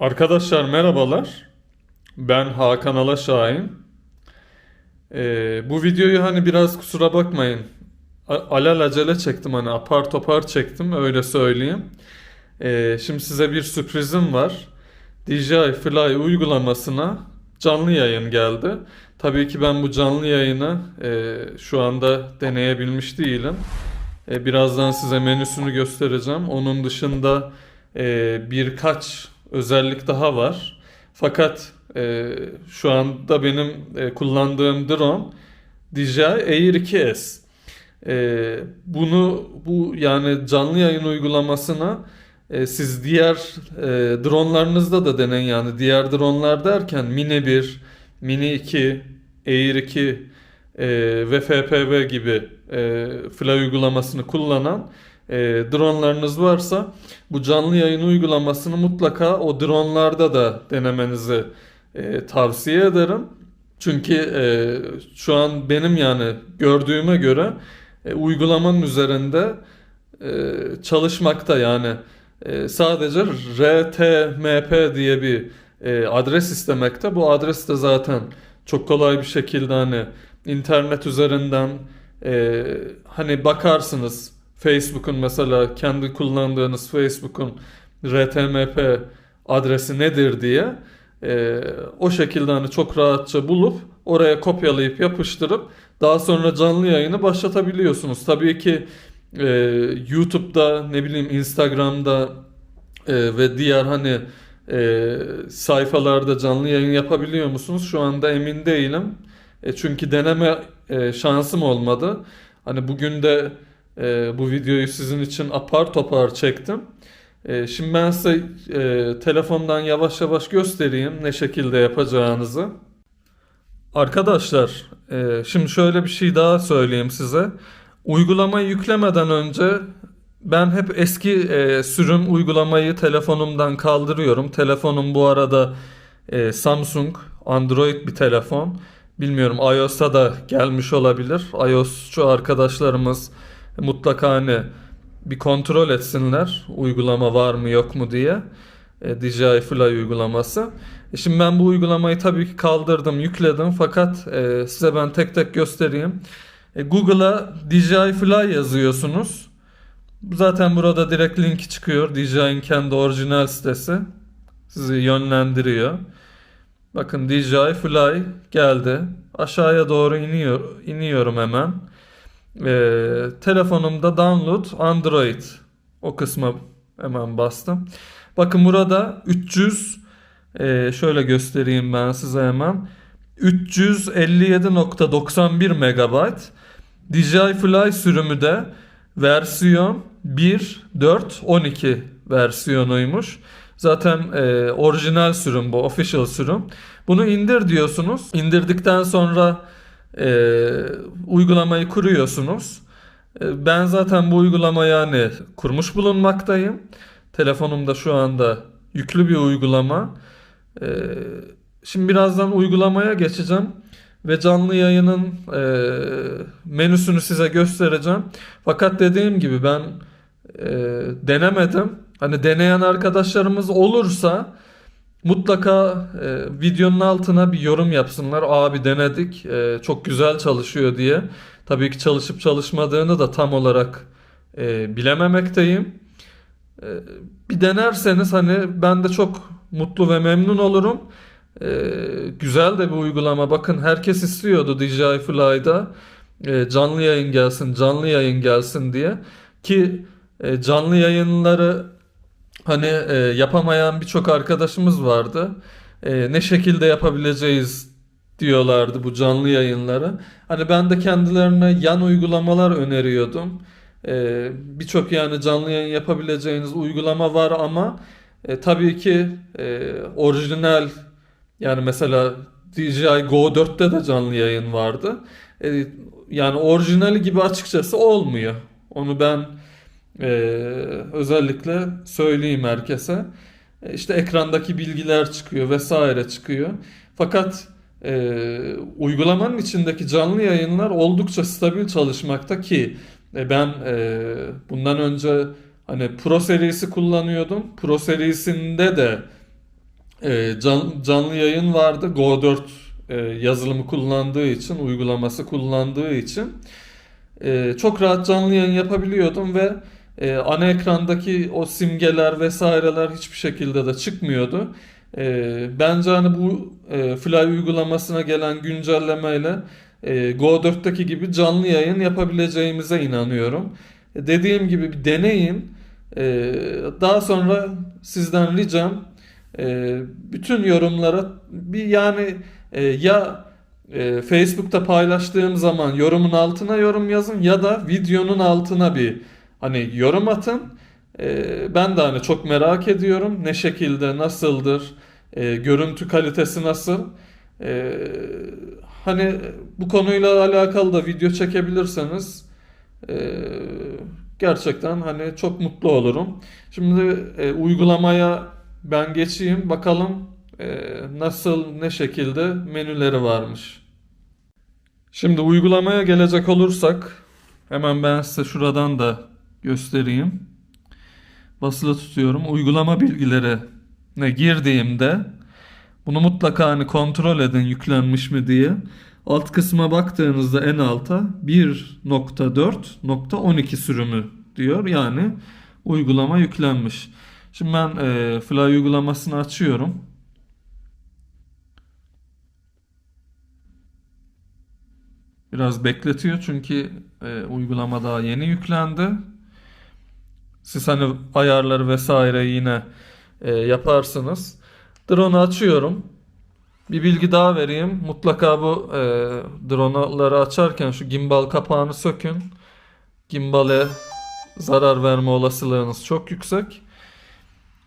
Arkadaşlar merhabalar. Ben Hakan Alaşahin. Ee, bu videoyu hani biraz kusura bakmayın. A- Alelacele çektim hani apar topar çektim öyle söyleyeyim. Ee, şimdi size bir sürprizim var. DJI Fly uygulamasına canlı yayın geldi. Tabii ki ben bu canlı yayını e, şu anda deneyebilmiş değilim. E, birazdan size menüsünü göstereceğim. Onun dışında e, birkaç özellik daha var. Fakat e, şu anda benim e, kullandığım drone DJI Air 2S. E, bunu bu yani canlı yayın uygulamasına e, siz diğer e, dronlarınızda da deneyin yani diğer dronlar derken Mini 1, Mini 2, Air 2 e, ve FPV gibi e, Fly uygulamasını kullanan e, dronlarınız varsa bu canlı yayın uygulamasını mutlaka o dronlarda da denemenizi e, tavsiye ederim. Çünkü e, şu an benim yani gördüğüme göre e, uygulamanın üzerinde e, çalışmakta yani e, sadece RTMP diye bir e, adres istemekte. Bu adres de zaten çok kolay bir şekilde hani internet üzerinden e, hani bakarsınız Facebook'un mesela kendi kullandığınız Facebook'un RTMP adresi nedir diye e, o şekilde hani çok rahatça bulup oraya kopyalayıp yapıştırıp daha sonra canlı yayını başlatabiliyorsunuz. Tabii ki e, YouTube'da ne bileyim Instagram'da e, ve diğer hani e, sayfalarda canlı yayın yapabiliyor musunuz? Şu anda emin değilim. E, çünkü deneme e, şansım olmadı. Hani bugün de e, bu videoyu sizin için apar topar çektim. E, şimdi ben size e, telefondan yavaş yavaş göstereyim ne şekilde yapacağınızı. Arkadaşlar, e, şimdi şöyle bir şey daha söyleyeyim size. Uygulamayı yüklemeden önce ben hep eski e, sürüm uygulamayı telefonumdan kaldırıyorum. Telefonum bu arada e, Samsung, Android bir telefon. Bilmiyorum iOS'a da gelmiş olabilir. iOS'cu arkadaşlarımız mutlaka hani bir kontrol etsinler uygulama var mı yok mu diye. E, DJI Fly uygulaması. E, şimdi ben bu uygulamayı tabii ki kaldırdım, yükledim fakat e, size ben tek tek göstereyim. E, Google'a DJI Fly yazıyorsunuz. Zaten burada direkt link çıkıyor. DJI'nin kendi orijinal sitesi. Sizi yönlendiriyor. Bakın DJI Fly geldi. Aşağıya doğru iniyor, iniyorum hemen. Ee, telefonumda download Android o kısma hemen bastım. Bakın burada 300 e, şöyle göstereyim ben size hemen. 357.91 MB DJI Fly sürümü de versiyon 1.4.12 versiyonuymuş. Zaten e, orijinal sürüm bu, official sürüm. Bunu indir diyorsunuz. İndirdikten sonra e, uygulamayı kuruyorsunuz. E, ben zaten bu uygulamayı yani kurmuş bulunmaktayım. Telefonumda şu anda yüklü bir uygulama. E, şimdi birazdan uygulamaya geçeceğim ve canlı yayının e, menüsünü size göstereceğim. Fakat dediğim gibi ben e, denemedim. Hani deneyen arkadaşlarımız olursa mutlaka e, videonun altına bir yorum yapsınlar. Abi denedik, e, çok güzel çalışıyor diye. Tabii ki çalışıp çalışmadığını da tam olarak e, bilememekteyim. E, bir denerseniz hani ben de çok mutlu ve memnun olurum. E, güzel de bir uygulama. Bakın herkes istiyordu DJI Fly'da e, canlı yayın gelsin, canlı yayın gelsin diye. Ki e, canlı yayınları hani e, yapamayan birçok arkadaşımız vardı. E, ne şekilde yapabileceğiz diyorlardı bu canlı yayınları. Hani ben de kendilerine yan uygulamalar öneriyordum. E, birçok yani canlı yayın yapabileceğiniz uygulama var ama e, tabii ki e, orijinal yani mesela DJI Go 4'te de canlı yayın vardı. E, yani orijinali gibi açıkçası olmuyor. Onu ben e, özellikle söyleyeyim herkese. E, işte ekrandaki bilgiler çıkıyor vesaire çıkıyor. Fakat e, uygulamanın içindeki canlı yayınlar oldukça stabil çalışmakta ki e, ben e, bundan önce hani Pro serisi kullanıyordum. Pro serisinde de e, can- canlı yayın vardı. Go 4 e, yazılımı kullandığı için, uygulaması kullandığı için e, çok rahat canlı yayın yapabiliyordum ve e, ana ekrandaki o simgeler vesaireler hiçbir şekilde de çıkmıyordu. E, bence hani bu e, Fly uygulamasına gelen güncellemeyle e, Go 4'teki gibi canlı yayın yapabileceğimize inanıyorum. E, dediğim gibi bir deneyin. E, daha sonra sizden ricam e, bütün yorumlara bir yani e, ya e, Facebook'ta paylaştığım zaman yorumun altına yorum yazın ya da videonun altına bir hani yorum atın. E, ben de hani çok merak ediyorum ne şekilde nasıldır e, görüntü kalitesi nasıl. E, hani bu konuyla alakalı da video çekebilirseniz e, gerçekten hani çok mutlu olurum. Şimdi e, uygulamaya ben geçeyim bakalım e, nasıl ne şekilde menüleri varmış. Şimdi uygulamaya gelecek olursak hemen ben size şuradan da göstereyim. Basılı tutuyorum. Uygulama bilgileri ne girdiğimde bunu mutlaka hani kontrol edin yüklenmiş mi diye. Alt kısma baktığınızda en alta 1.4.12 sürümü diyor. Yani uygulama yüklenmiş. Şimdi ben e, Fly uygulamasını açıyorum. Biraz bekletiyor çünkü e, uygulama daha yeni yüklendi. Siz hani ayarları vesaire yine e, yaparsınız. Drone'u açıyorum. Bir bilgi daha vereyim. Mutlaka bu e, drone'ları açarken şu gimbal kapağını sökün. Gimbale zarar verme olasılığınız çok yüksek.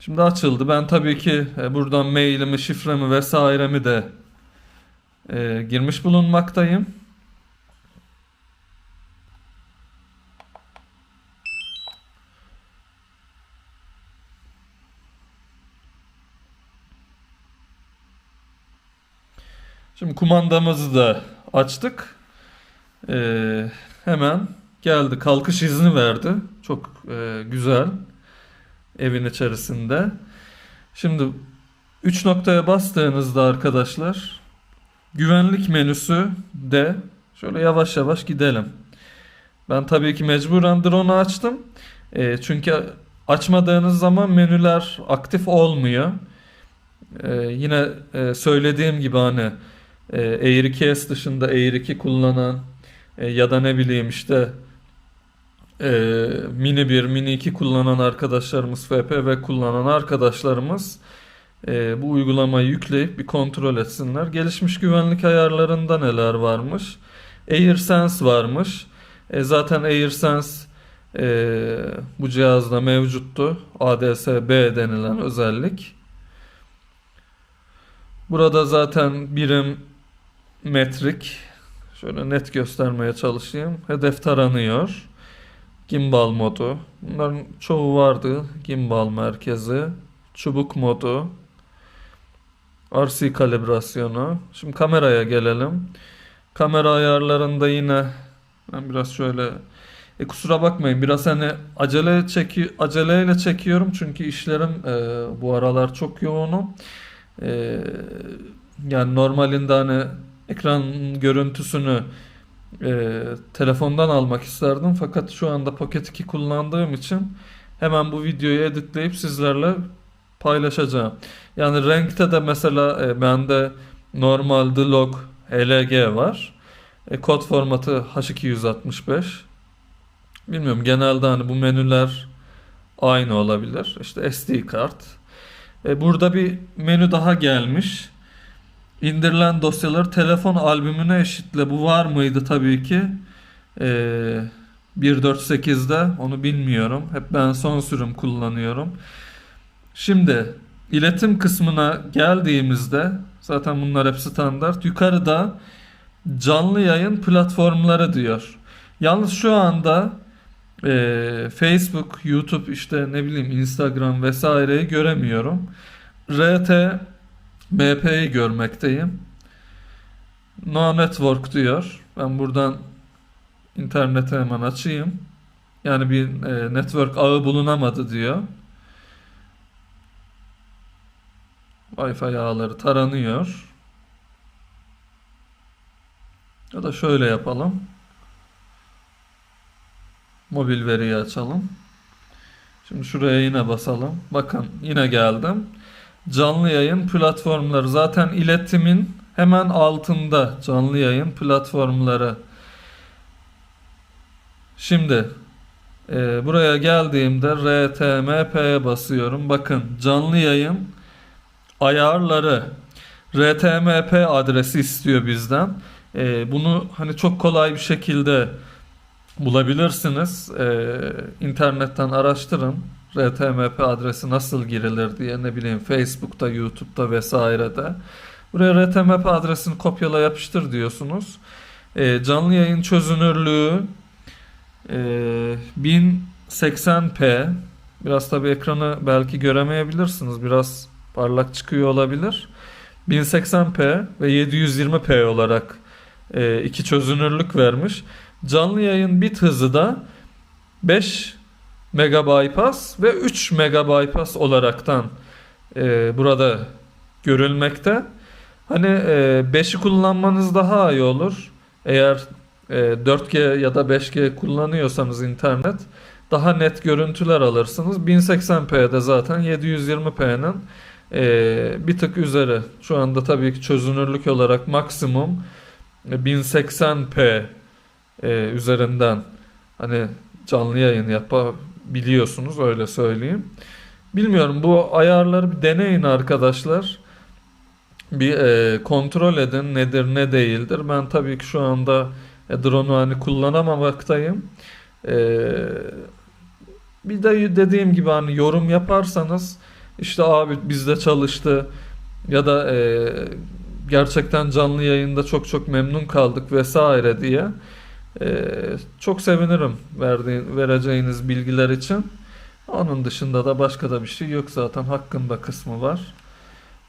Şimdi açıldı. Ben tabii ki e, buradan mailimi, şifremi vesairemi de e, girmiş bulunmaktayım. Şimdi kumandamızı da açtık. Ee, hemen geldi. Kalkış izni verdi. Çok e, güzel. Evin içerisinde. Şimdi 3 noktaya bastığınızda arkadaşlar güvenlik menüsü de şöyle yavaş yavaş gidelim. Ben tabii ki mecburen drone'u açtım. E, çünkü açmadığınız zaman menüler aktif olmuyor. E, yine e, söylediğim gibi hani Air 2S dışında Air 2 kullanan e, ya da ne bileyim işte e, Mini 1, Mini 2 kullanan arkadaşlarımız, FPV kullanan arkadaşlarımız e, bu uygulamayı yükleyip bir kontrol etsinler. Gelişmiş güvenlik ayarlarında neler varmış? AirSense varmış. E, zaten AirSense e, bu cihazda mevcuttu. ADS-B denilen özellik. Burada zaten birim metrik. Şöyle net göstermeye çalışayım. Hedef taranıyor. Gimbal modu. Bunların çoğu vardı. Gimbal merkezi. Çubuk modu. RC kalibrasyonu. Şimdi kameraya gelelim. Kamera ayarlarında yine ben biraz şöyle e kusura bakmayın biraz hani acele çeki aceleyle çekiyorum çünkü işlerim e, bu aralar çok yoğunum. E, yani normalinde hani ekran görüntüsünü e, telefondan almak isterdim fakat şu anda Pocket 2 kullandığım için hemen bu videoyu editleyip sizlerle paylaşacağım. Yani renkte de mesela e, bende normal D-Log LG var. E, kod formatı H265. Bilmiyorum genelde hani bu menüler aynı olabilir. İşte SD kart. E, burada bir menü daha gelmiş. İndirilen dosyaları telefon albümüne eşitle. Bu var mıydı tabii ki. E, 1.4.8'de onu bilmiyorum. Hep ben son sürüm kullanıyorum. Şimdi iletim kısmına geldiğimizde zaten bunlar hep standart. Yukarıda canlı yayın platformları diyor. Yalnız şu anda e, Facebook, YouTube işte ne bileyim Instagram vesaireyi göremiyorum. RT MP'yi görmekteyim. No Network diyor. Ben buradan internete hemen açayım. Yani bir e, network ağı bulunamadı diyor. Wi-Fi ağları taranıyor. Ya da şöyle yapalım. Mobil veriyi açalım. Şimdi şuraya yine basalım. Bakın yine geldim. Canlı yayın platformları zaten iletimin hemen altında canlı yayın platformları. Şimdi e, buraya geldiğimde RTMP'ye basıyorum. Bakın canlı yayın ayarları RTMP adresi istiyor bizden. E, bunu hani çok kolay bir şekilde bulabilirsiniz. E, internetten araştırın. RTMP adresi nasıl girilir diye ne bileyim Facebook'ta, YouTube'da vesairede. Buraya RTMP adresini kopyala yapıştır diyorsunuz. E, canlı yayın çözünürlüğü e, 1080p biraz tabi ekranı belki göremeyebilirsiniz. Biraz parlak çıkıyor olabilir. 1080p ve 720p olarak e, iki çözünürlük vermiş. Canlı yayın bit hızı da 5 megabypass ve 3 megabypass olaraktan e, burada görülmekte. Hani e, 5'i kullanmanız daha iyi olur. Eğer e, 4G ya da 5G kullanıyorsanız internet daha net görüntüler alırsınız. 1080p'de zaten 720p'nin e, bir tık üzeri. Şu anda tabii ki çözünürlük olarak maksimum 1080p e, üzerinden hani canlı yayın yapabiliyorsunuz öyle söyleyeyim. Bilmiyorum bu ayarları bir deneyin arkadaşlar. Bir e, kontrol edin nedir ne değildir. Ben tabii ki şu anda e, drone'u hani kullanamamaktayım. E, bir de dediğim gibi hani yorum yaparsanız işte abi bizde çalıştı ya da e, gerçekten canlı yayında çok çok memnun kaldık vesaire diye e, çok sevinirim verdiğin, vereceğiniz bilgiler için. Onun dışında da başka da bir şey yok zaten hakkında kısmı var.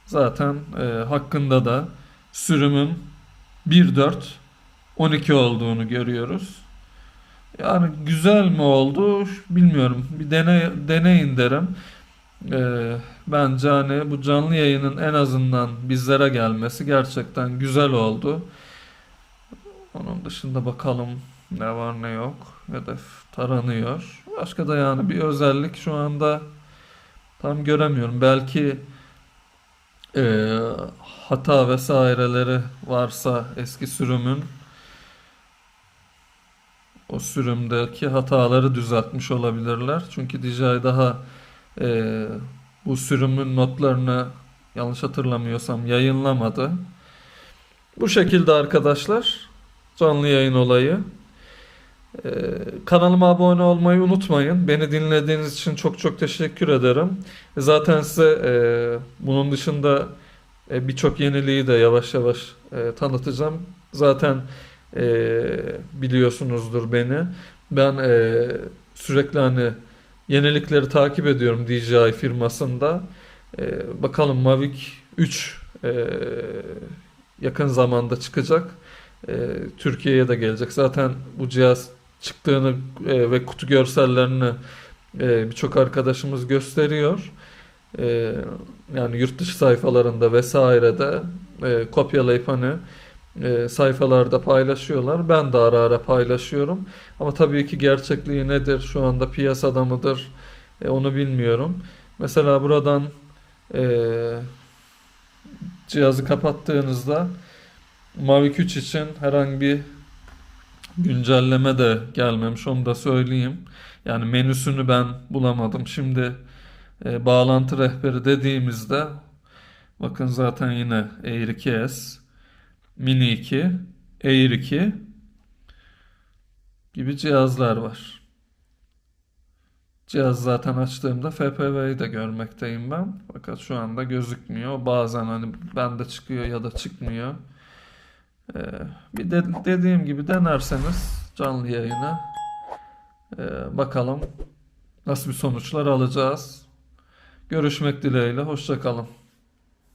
Zaten e, hakkında da sürümün 1.4 12 olduğunu görüyoruz. Yani güzel mi oldu bilmiyorum. Bir dene, deneyin derim. Ee, bence hani bu canlı yayının en azından bizlere gelmesi gerçekten güzel oldu. Onun dışında bakalım ne var ne yok. Hedef taranıyor. Başka da yani bir özellik şu anda tam göremiyorum. Belki e, hata vesaireleri varsa eski sürümün o sürümdeki hataları düzeltmiş olabilirler. Çünkü DJI daha e, bu sürümün notlarını yanlış hatırlamıyorsam yayınlamadı. Bu şekilde arkadaşlar canlı yayın olayı. Ee, kanalıma abone olmayı unutmayın. Beni dinlediğiniz için çok çok teşekkür ederim. Zaten size e, bunun dışında e, birçok yeniliği de yavaş yavaş e, tanıtacağım. Zaten e, biliyorsunuzdur beni. Ben e, sürekli hani yenilikleri takip ediyorum DJI firmasında. E, bakalım Mavic 3 e, yakın zamanda çıkacak. E, Türkiye'ye de gelecek. Zaten bu cihaz çıktığını e, ve kutu görsellerini e, birçok arkadaşımız gösteriyor. E, yani yurt dışı sayfalarında vesairede e, kopyalayıp hani e, sayfalarda paylaşıyorlar. Ben de ara ara paylaşıyorum. Ama tabii ki gerçekliği nedir, şu anda piyasada mıdır e, onu bilmiyorum. Mesela buradan e, cihazı kapattığınızda Mavic 3 için herhangi bir güncelleme de gelmemiş onu da söyleyeyim. Yani menüsünü ben bulamadım. Şimdi e, bağlantı rehberi dediğimizde bakın zaten yine Air 2S Mini 2, Air 2 gibi cihazlar var. Cihaz zaten açtığımda FPV'yi de görmekteyim ben. Fakat şu anda gözükmüyor. Bazen hani bende çıkıyor ya da çıkmıyor. Ee, bir de dediğim gibi denerseniz canlı yayını ee, bakalım nasıl bir sonuçlar alacağız. Görüşmek dileğiyle. Hoşça kalın.